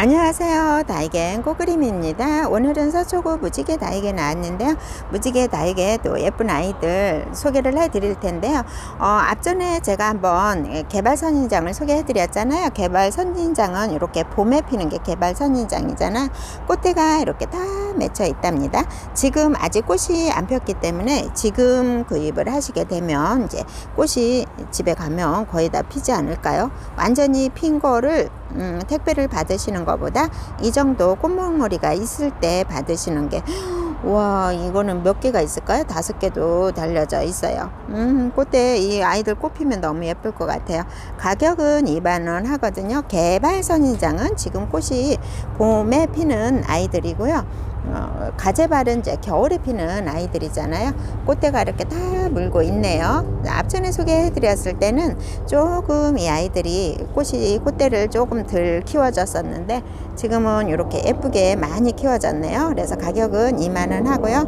안녕하세요. 다이겐 꼬그림입니다. 오늘은 서초구 무지개 다이게 나왔는데요. 무지개 다이게 또 예쁜 아이들 소개를 해 드릴 텐데요. 어, 앞전에 제가 한번 개발 선인장을 소개해 드렸잖아요. 개발 선인장은 이렇게 봄에 피는 게 개발 선인장이잖아. 꽃대가 이렇게 다 맺혀 있답니다. 지금 아직 꽃이 안 폈기 때문에 지금 구입을 하시게 되면 이제 꽃이 집에 가면 거의 다 피지 않을까요? 완전히 핀 거를 음, 택배를 받으시는 것보다 이 정도 꽃몽머리가 있을 때 받으시는 게 와 이거는 몇 개가 있을까요? 다섯 개도 달려져 있어요. 음 꽃대 이 아이들 꽃 피면 너무 예쁠 것 같아요. 가격은 2만 원 하거든요. 개발 선인장은 지금 꽃이 봄에 피는 아이들이고요. 어, 가재발은 이제 겨울에 피는 아이들이잖아요. 꽃대가 이렇게 다 물고 있네요. 앞전에 소개해드렸을 때는 조금 이 아이들이 꽃이 꽃대를 조금 덜 키워졌었는데 지금은 이렇게 예쁘게 많이 키워졌네요. 그래서 가격은 2만 원 하고요.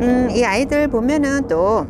음, 이 아이들 보면은 또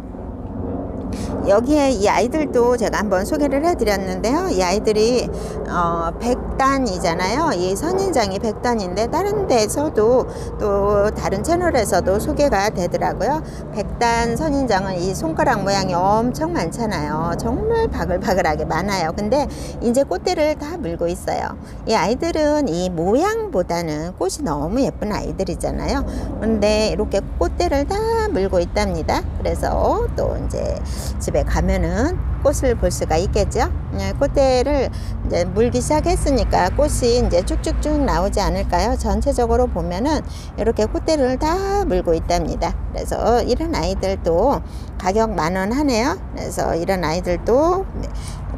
여기에 이 아이들도 제가 한번 소개를 해드렸는데요. 이 아이들이 어, 100 단이잖아요. 이 선인장이 100단인데 다른 데서도 또 다른 채널에서도 소개가 되더라고요. 100단 선인장은 이 손가락 모양이 엄청 많잖아요. 정말 바글바글하게 많아요. 근데 이제 꽃대를 다 물고 있어요. 이 아이들은 이 모양보다는 꽃이 너무 예쁜 아이들이잖아요. 근데 이렇게 꽃대를 다 물고 있답니다. 그래서 또 이제 집에 가면은 꽃을 볼 수가 있겠죠. 네, 꽃대를 이제 물기 시작했으니까 꽃이 이제 쭉쭉쭉 나오지 않을까요? 전체적으로 보면은 이렇게 꽃대를 다 물고 있답니다. 그래서 이런 아이들도 가격 만 원 하네요. 그래서 이런 아이들도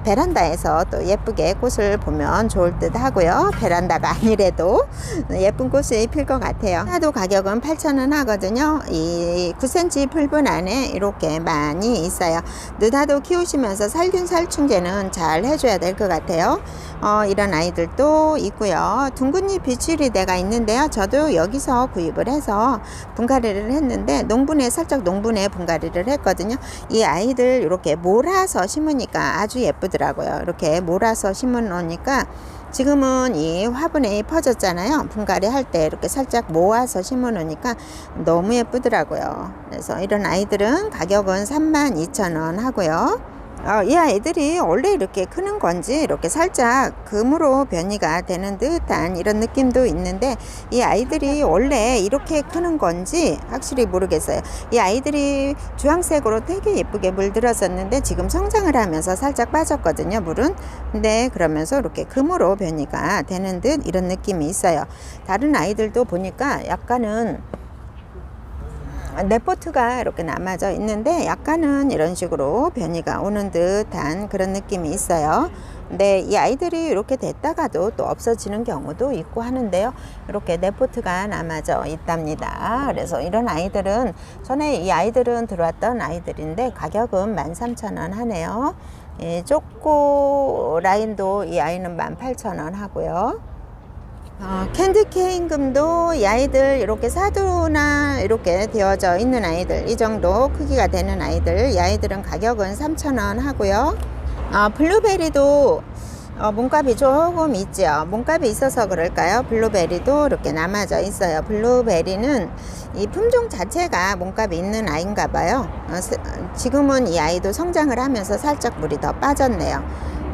베란다에서 또 예쁘게 꽃을 보면 좋을 듯 하고요. 베란다가 아니래도 예쁜 꽃이 필 것 같아요. 하나도 가격은 8,000원 하거든요. 이 9cm 풀분 안에 이렇게 많이 있어요. 느다도 키우시면서 살균 살충제는 잘 해줘야 될 것 같아요. 어, 이런 아이들도 있고요. 둥근잎 비추리대가 있는데요. 저도 여기서 구입을 해서 분갈이를 했는데 농분에 살짝 농분에 분갈이를 했거든요. 이 아이들 이렇게 몰아서 심으니까 아주 예쁘더라고요. 이렇게 몰아서 심어 놓으니까 지금은 이 화분에 퍼졌잖아요. 분갈이 할 때 이렇게 살짝 모아서 심어 놓으니까 너무 예쁘더라고요. 그래서 이런 아이들은 가격은 32,000원 하고요. 어, 이 아이들이 원래 이렇게 크는 건지 이렇게 살짝 금으로 변이가 되는 듯한 이런 느낌도 있는데 이 아이들이 원래 이렇게 크는 건지 확실히 모르겠어요. 이 아이들이 주황색으로 되게 예쁘게 물들었었는데 지금 성장을 하면서 살짝 빠졌거든요. 물은. 근데 그러면서 이렇게 금으로 변이가 되는 듯 이런 느낌이 있어요. 다른 아이들도 보니까 약간은 네포트가 이렇게 남아져 있는데 약간은 이런 식으로 변이가 오는 듯한 그런 느낌이 있어요. 근데 이 아이들이 이렇게 됐다가도 또 없어지는 경우도 있고 하는데요. 이렇게 네포트가 남아져 있답니다. 그래서 이런 아이들은 전에 이 아이들은 들어왔던 아이들인데 가격은 13,000원 하네요. 예, 쪼꼬 라인도 이 아이는 18,000원 하고요. 어, 캔디 케인금도 이 아이들 이렇게 사두나 이렇게 되어져 있는 아이들 이 정도 크기가 되는 아이들 이 아이들은 가격은 3,000원 하고요. 어, 블루베리도 어, 몸값이 조금 있죠 몸값이 있어서 그럴까요 블루베리도 이렇게 남아져 있어요 블루베리는 이 품종 자체가 몸값이 있는 아이인가 봐요 어, 지금은 이 아이도 성장을 하면서 살짝 물이 더 빠졌네요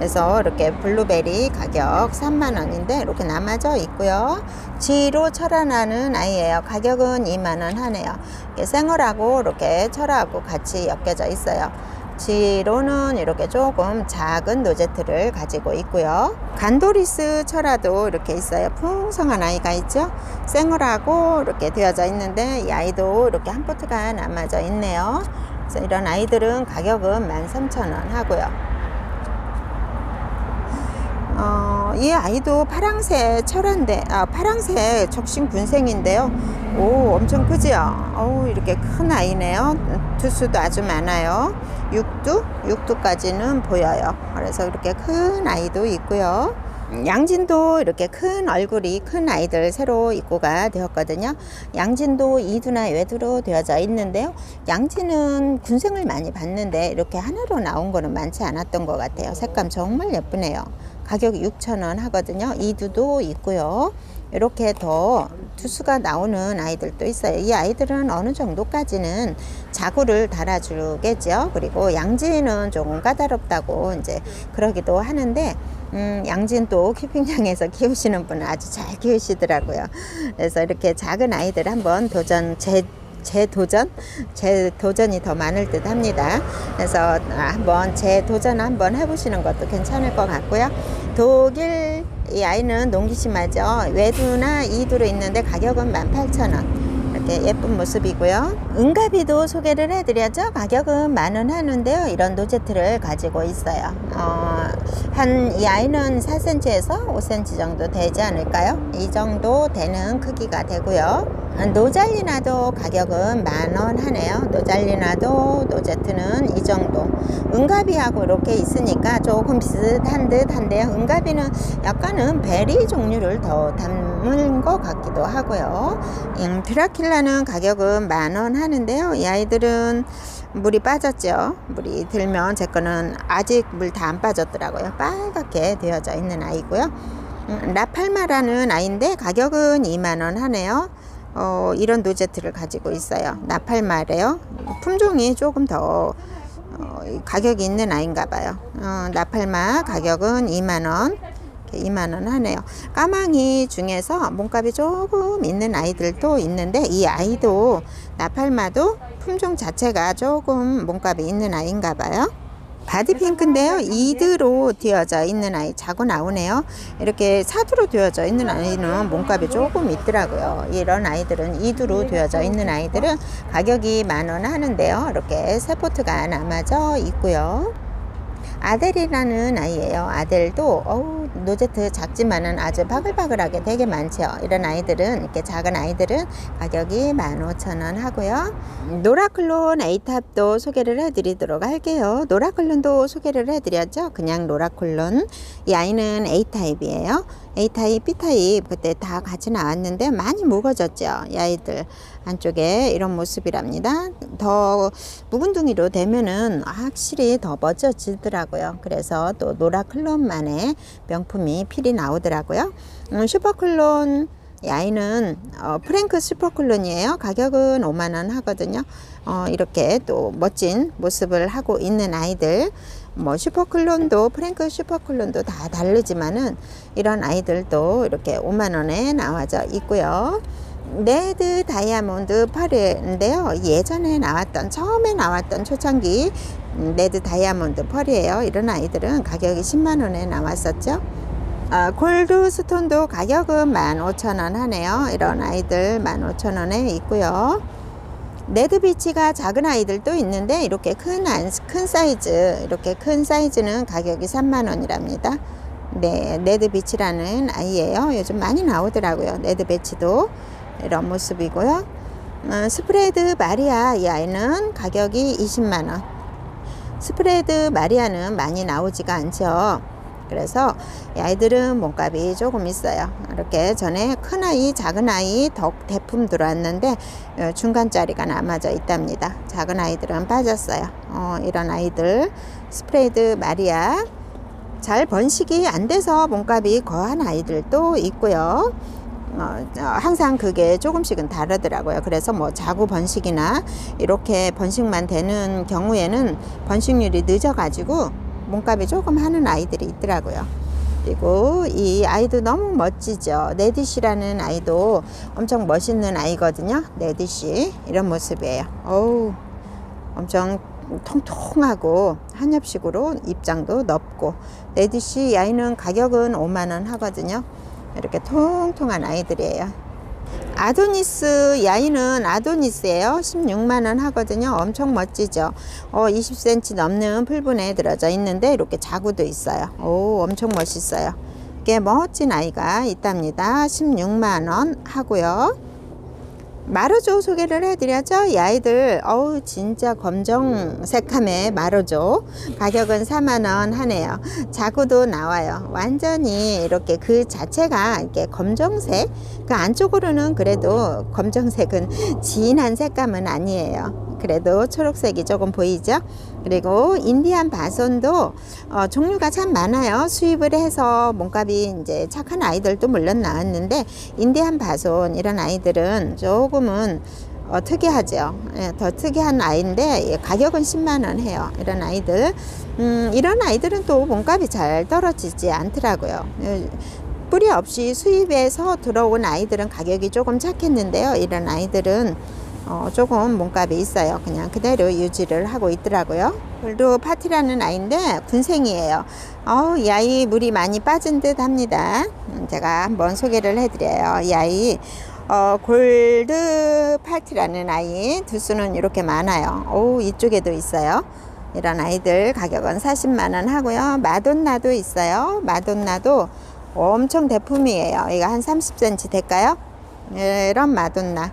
그래서 이렇게 블루베리 가격 3만원인데 이렇게 남아져 있고요. 지로 철화나는 아이예요. 가격은 2만원 하네요. 생얼하고 이렇게 철하고 같이 엮여져 있어요. 지로는 이렇게 조금 작은 노제트를 가지고 있고요. 간도리스 철화도 이렇게 있어요. 풍성한 아이가 있죠. 생얼하고 이렇게 되어져 있는데 이 아이도 이렇게 한 포트가 남아져 있네요. 그래서 이런 아이들은 가격은 13,000원 하고요. 어, 이 아이도 파랑새 철화인데, 아, 파랑새 적신 군생인데요. 오, 엄청 크지요? 어 이렇게 큰 아이네요. 두수도 아주 많아요. 6두? 6두까지는 보여요. 그래서 이렇게 큰 아이도 있고요. 양진도 이렇게 큰 얼굴이 큰 아이들 새로 입고가 되었거든요. 양진도 이두나 외두로 되어져 있는데요. 양진은 군생을 많이 봤는데 이렇게 하나로 나온 거는 많지 않았던 것 같아요. 색감 정말 예쁘네요. 가격이 6,000원 하거든요. 이두도 있고요. 이렇게 더 투수가 나오는 아이들도 있어요. 이 아이들은 어느 정도까지는 자구를 달아주겠죠. 그리고 양지는 조금 까다롭다고 이제 그러기도 하는데 음, 양진도 키핑장에서 키우시는 분은 아주 잘 키우시더라고요. 그래서 이렇게 작은 아이들 한번 도전 제, 제 도전? 제 도전이 더 많을 듯 합니다. 그래서 한번 제 도전 한번 해보시는 것도 괜찮을 것 같고요. 독일 이 아이는 농기 심하죠. 외두나 이두로 있는데 가격은 18,000원. 이렇게 예쁜 모습이고요. 은가비도 소개를 해드려죠. 가격은 만원 하는데요. 이런 노제트를 가지고 있어요. 어, 한 이 아이는 4cm에서 5cm 정도 되지 않을까요? 이 정도 되는 크기가 되고요. 노잘리나도 가격은 만원 하네요. 노잘리나도 노제트는 이 정도. 은가비하고 이렇게 있으니까 조금 비슷한 듯 한데요. 은가비는 약간은 베리 종류를 더 담은 것 같기도 하고요. 음, 드라킬라는 가격은 만원 하는데요. 이 아이들은 물이 빠졌죠. 물이 들면 제 거는 아직 물 다 안 빠졌더라고요. 빨갛게 되어져 있는 아이고요. 음, 라팔마라는 아이인데 가격은 2만 원 하네요. 어, 이런 노제트를 가지고 있어요. 나팔마래요. 품종이 조금 더 어, 가격이 있는 아이인가 봐요. 어, 나팔마 가격은 2만 원. 2만 원 하네요. 까망이 중에서 몸값이 조금 있는 아이들도 있는데 이 아이도 나팔마도 품종 자체가 조금 몸값이 있는 아이인가 봐요. 바디핑크인데요. 이드로 되어져 있는 아이 자고 나오네요. 이렇게 사두로 되어져 있는 아이는 몸값이 조금 있더라고요. 이런 아이들은 이두로 되어져 있는 아이들은 가격이 만 원 하는데요. 이렇게 세포트가 남아져 있고요. 아델이라는 아이예요. 아델도 어우, 노제트 작지만은 아주 바글바글하게 되게 많죠. 이런 아이들은 이렇게 작은 아이들은 가격이 15,000원 하고요. 노라클론 A탑도 소개를 해드리도록 할게요. 노라클론도 소개를 해드렸죠. 그냥 노라클론 이 아이는 A타입이에요. A타입, B타입 그때 다 같이 나왔는데 많이 무거졌죠. 이 아이들 안쪽에 이런 모습이랍니다. 더 묵은둥이로 되면은 확실히 더 멋져지더라고요. 그래서 또 노라 클론만의 명품이 필이 나오더라고요. 음, 슈퍼클론 이 아이는 어, 프랭크 슈퍼클론이에요. 가격은 5만 원 하거든요. 어, 이렇게 또 멋진 모습을 하고 있는 아이들. 뭐 슈퍼클론도 프랭크 슈퍼클론도 다 다르지만은 이런 아이들도 이렇게 5만 원에 나와져 있고요. 레드 다이아몬드 펄인데요. 예전에 나왔던 처음에 나왔던 초창기 레드 다이아몬드 펄이에요. 이런 아이들은 가격이 10만 원에 나왔었죠. 아, 골드 스톤도 가격은 15,000원 하네요. 이런 아이들 15,000원에 있고요. 레드 비치가 작은 아이들도 있는데 이렇게 큰, 큰 사이즈 이렇게 큰 사이즈는 가격이 3만 원이랍니다. 네, 레드 비치라는 아이예요. 요즘 많이 나오더라고요. 레드 비치도 이런 모습이고요. 어, 스프레드 마리아 이 아이는 가격이 20만 원. 스프레드 마리아는 많이 나오지가 않죠. 그래서 이 아이들은 몸값이 조금 있어요. 이렇게 전에 큰 아이, 작은 아이 덕 대품 들어왔는데 어, 중간짜리가 남아져 있답니다. 작은 아이들은 빠졌어요. 어, 이런 아이들 스프레드 마리아 잘 번식이 안 돼서 몸값이 거한 아이들도 있고요. 어, 항상 그게 조금씩은 다르더라고요. 그래서 뭐 자구 번식이나 이렇게 번식만 되는 경우에는 번식률이 늦어가지고 몸값이 조금 하는 아이들이 있더라고요. 그리고 이 아이도 너무 멋지죠. 네디시라는 아이도 엄청 멋있는 아이거든요. 네디시 이런 모습이에요. 어우, 엄청 통통하고 한엽식으로 입장도 넓고 네디시 아이는 가격은 5만 원 하거든요. 이렇게 통통한 아이들이에요. 아도니스 야이는 아도니스예요. 16만 원 하거든요. 엄청 멋지죠. 어, 20cm 넘는 풀분에 들어져 있는데 이렇게 자구도 있어요. 오, 엄청 멋있어요. 꽤 멋진 아이가 있답니다. 16만 원 하고요. 마르조 소개를 해드렸죠. 이 아이들 어우 진짜 검정 색감의 마르조 가격은 4만원 하네요. 자구도 나와요. 완전히 이렇게 그 자체가 이렇게 검정색 그 안쪽으로는 그래도 검정색은 진한 색감은 아니에요. 그래도 초록색이 조금 보이죠? 그리고 인디안 바손도 어, 종류가 참 많아요. 수입을 해서 몸값이 이제 착한 아이들도 물론 나왔는데 인디안 바손 이런 아이들은 조금은 어, 특이하죠. 예, 더 특이한 아이인데 예, 가격은 10만 원 해요. 이런 아이들. 음, 이런 아이들은 또 몸값이 잘 떨어지지 않더라고요. 예, 뿌리 없이 수입해서 들어온 아이들은 가격이 조금 착했는데요. 이런 아이들은 어, 조금 몸값이 있어요. 그냥 그대로 유지를 하고 있더라고요. 골드 파티라는 아이인데 군생이에요. 어, 이 아이 물이 많이 빠진 듯 합니다. 음, 제가 한번 소개를 해드려요. 이 아이 어, 골드 파티라는 아이 두 수는 이렇게 많아요. 오, 이쪽에도 있어요. 이런 아이들 가격은 40만 원 하고요. 마돈나도 있어요. 마돈나도 엄청 대품이에요. 이거 한 30cm 될까요? 이런 마돈나.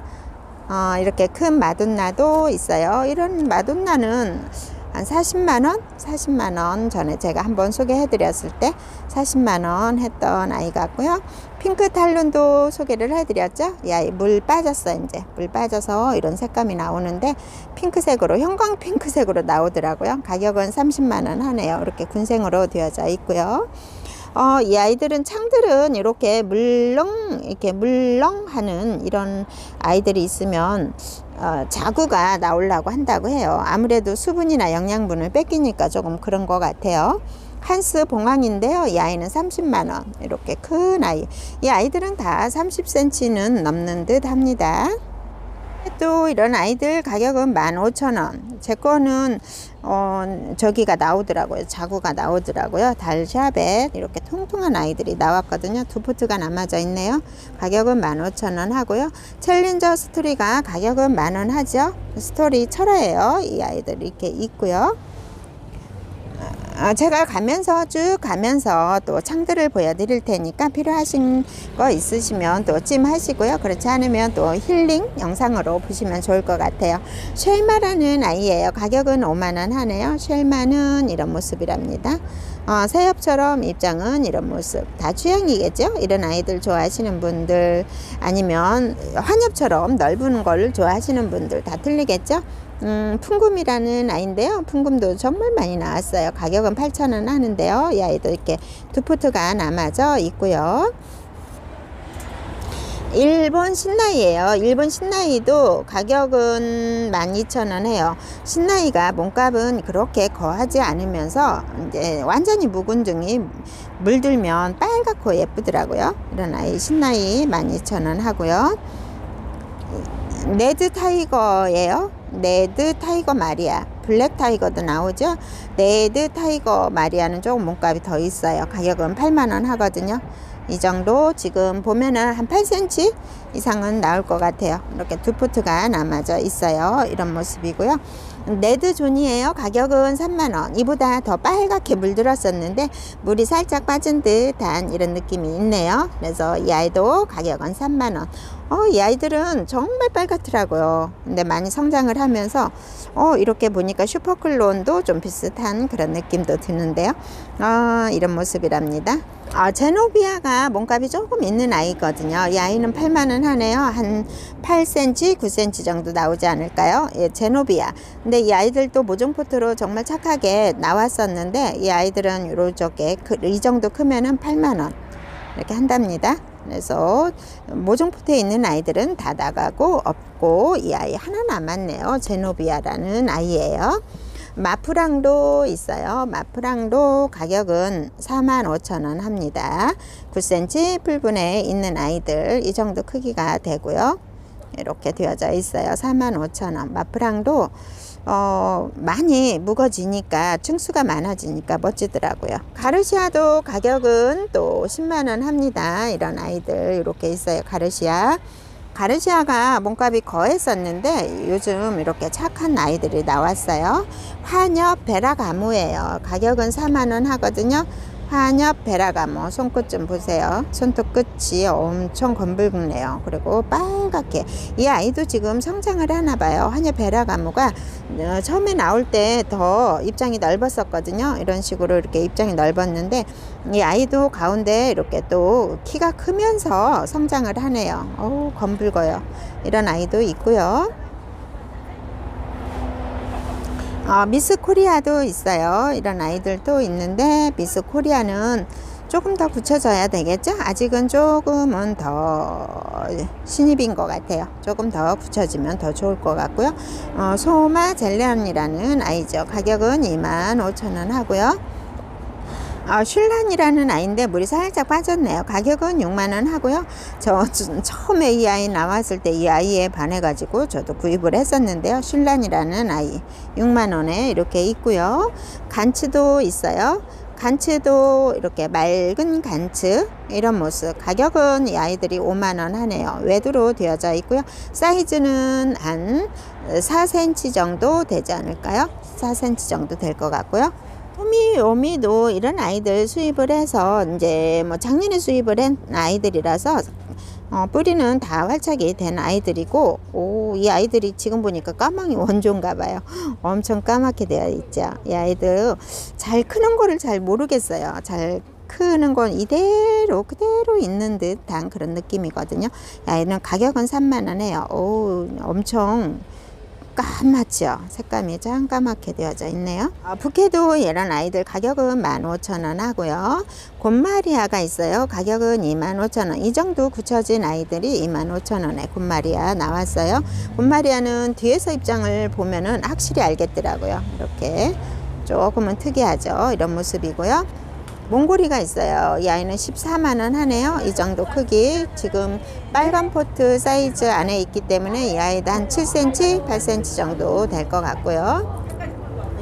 어, 이렇게 큰 마돈나도 있어요. 이런 마돈나는 한 40만 원, 40만 원 전에 제가 한번 소개해 드렸을 때 40만 원 했던 아이 같고요. 핑크 탈룬도 소개를 해 드렸죠. 이 아이 물 빠졌어 이제. 물 빠져서 이런 색감이 나오는데 핑크색으로 형광 핑크색으로 나오더라고요. 가격은 30만 원 하네요. 이렇게 군생으로 되어져 있고요. 어, 이 아이들은 창들은 이렇게 물렁 이렇게 물렁하는 이런 아이들이 있으면 어, 자구가 나오려고 한다고 해요. 아무래도 수분이나 영양분을 뺏기니까 조금 그런 것 같아요. 한스 봉황인데요. 이 아이는 30만 원. 이렇게 큰 아이. 이 아이들은 다 30cm는 넘는 듯 합니다. 또 이런 아이들 가격은 15,000원. 제 거는 어, 저기가 나오더라고요. 자구가 나오더라고요. 달샤벳 이렇게 통통한 아이들이 나왔거든요. 두 포트가 남아져 있네요. 가격은 15,000원 하고요. 챌린저 스토리가 가격은 만원 하죠. 스토리 철화예요. 이 아이들 이렇게 있고요. 어, 제가 가면서 쭉 가면서 또 창들을 보여드릴 테니까 필요하신 거 있으시면 또 찜하시고요. 그렇지 않으면 또 힐링 영상으로 보시면 좋을 것 같아요. 쉘마라는 아이예요. 가격은 5만원 하네요. 쉘마는 이런 모습이랍니다. 어, 새엽처럼 입장은 이런 모습. 다 취향이겠죠? 이런 아이들 좋아하시는 분들 아니면 환엽처럼 넓은 걸 좋아하시는 분들 다 틀리겠죠? 음, 풍금이라는 아이인데요. 풍금도 정말 많이 나왔어요. 가격은 8,000원 하는데요. 이 아이도 이렇게 두 포트가 남아져 있고요. 일본 신나이예요. 일본 신나이도 가격은 12,000원 해요. 신나이가 몸값은 그렇게 거하지 않으면서 이제 완전히 묵은둥이 물들면 빨갛고 예쁘더라고요. 이런 아이 신나이 12,000원 하고요. 레드 타이거예요. 레드 타이거 마리아. 블랙 타이거도 나오죠. 레드 타이거 마리아는 조금 몸값이 더 있어요. 가격은 8만 원 하거든요. 이 정도 지금 보면은 한 8cm 이상은 나올 것 같아요. 이렇게 두 포트가 남아져 있어요. 이런 모습이고요. 레드 존이에요. 가격은 3만원. 이보다 더 빨갛게 물들었었는데 물이 살짝 빠진 듯한 이런 느낌이 있네요. 그래서 이 아이도 가격은 3만원. 어, 이 아이들은 정말 빨갛더라고요. 근데 많이 성장을 하면서 어, 이렇게 보니까 슈퍼클론도 좀 비슷한 그런 느낌도 드는데요. 어, 이런 모습이랍니다. 아, 제노비아가 몸값이 조금 있는 아이거든요. 이 아이는 8만원 하네요. 한 8cm, 9cm 정도 나오지 않을까요? 예, 제노비아. 근데 이 아이들도 모종포트로 정말 착하게 나왔었는데 이 아이들은 요렇게 그, 이 정도 크면 은 8만원 이렇게 한답니다. 그래서 모종포트에 있는 아이들은 다 나가고 없고 이 아이 하나 남았네요. 제노비아라는 아이예요. 마프랑도 있어요. 마프랑도 가격은 45,000원 합니다. 9cm 풀분에 있는 아이들 이 정도 크기가 되고요. 이렇게 되어져 있어요. 45,000원. 마프랑도 어, 많이 묵어지니까 층수가 많아지니까 멋지더라고요. 가르시아도 가격은 또 10만원 합니다. 이런 아이들 이렇게 있어요. 가르시아. 가르시아가 몸값이 거했었는데 요즘 이렇게 착한 아이들이 나왔어요. 환엽 베라가무예요. 가격은 4만원 하거든요. 한엽 베라가모 손끝 좀 보세요. 손톱 끝이 엄청 검붉네요. 그리고 빨갛게 이 아이도 지금 성장을 하나 봐요. 한엽 베라가모가 어, 처음에 나올 때 더 입장이 넓었었거든요. 이런 식으로 이렇게 입장이 넓었는데 이 아이도 가운데 이렇게 또 키가 크면서 성장을 하네요. 오 검붉어요. 이런 아이도 있고요. 어, 미스 코리아도 있어요. 이런 아이들도 있는데 미스 코리아는 조금 더 붙여줘야 되겠죠? 아직은 조금은 더 신입인 것 같아요. 조금 더 붙여주면 더 좋을 것 같고요. 어, 소마 젤리언이라는 아이죠. 가격은 25,000원 하고요. 어, 슐란이라는 아이인데 물이 살짝 빠졌네요. 가격은 6만 원 하고요. 저, 저 처음에 이 아이 나왔을 때 이 아이에 반해가지고 저도 구입을 했었는데요. 슐란이라는 아이 6만 원에 이렇게 있고요. 간츠도 있어요. 간츠도 이렇게 맑은 간츠 이런 모습 가격은 이 아이들이 5만 원 하네요 외두로 되어져 있고요 사이즈는 한 4cm 정도 되지 않을까요 4cm 정도 될 것 같고요 오미 오미도 이런 아이들 수입을 해서 이제 뭐 작년에 수입을 한 아이들이라서 어, 뿌리는 다 활착이 된 아이들이고 오, 이 아이들이 지금 보니까 까망이 원조인가 봐요. 엄청 까맣게 되어 있죠. 이 아이들 잘 크는 거를 잘 모르겠어요. 잘 크는 건 이대로 그대로 있는 듯한 그런 느낌이거든요. 이 아이는 가격은 3만 원 해요. 오, 엄청 까맣죠. 색감이 짱 까맣게 되어져 있네요. 어, 부케도 이런 아이들 가격은 15,000원 하고요. 곰마리아가 있어요. 가격은 25,000원. 이 정도 굳혀진 아이들이 25,000원에 곰마리아 나왔어요. 곰마리아는 뒤에서 입장을 보면은 확실히 알겠더라고요. 이렇게 조금은 특이하죠. 이런 모습이고요. 몽골이가 있어요. 이 아이는 14만 원 하네요. 이 정도 크기. 지금 빨간 포트 사이즈 안에 있기 때문에 이 아이도 한 7cm, 8cm 정도 될 것 같고요.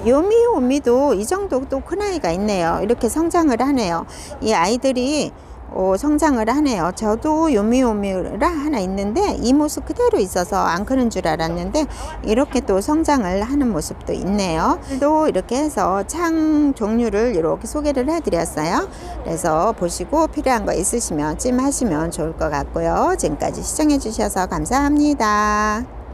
요미 오미도 이 정도 또 큰 아이가 있네요. 이렇게 성장을 하네요. 이 아이들이 어, 성장을 하네요. 저도 요미요미라 하나 있는데 이 모습 그대로 있어서 안 크는 줄 알았는데 이렇게 또 성장을 하는 모습도 있네요. 또 이렇게 해서 창 종류를 이렇게 소개를 해드렸어요. 그래서 보시고 필요한 거 있으시면 찜하시면 좋을 것 같고요. 지금까지 시청해 주셔서 감사합니다.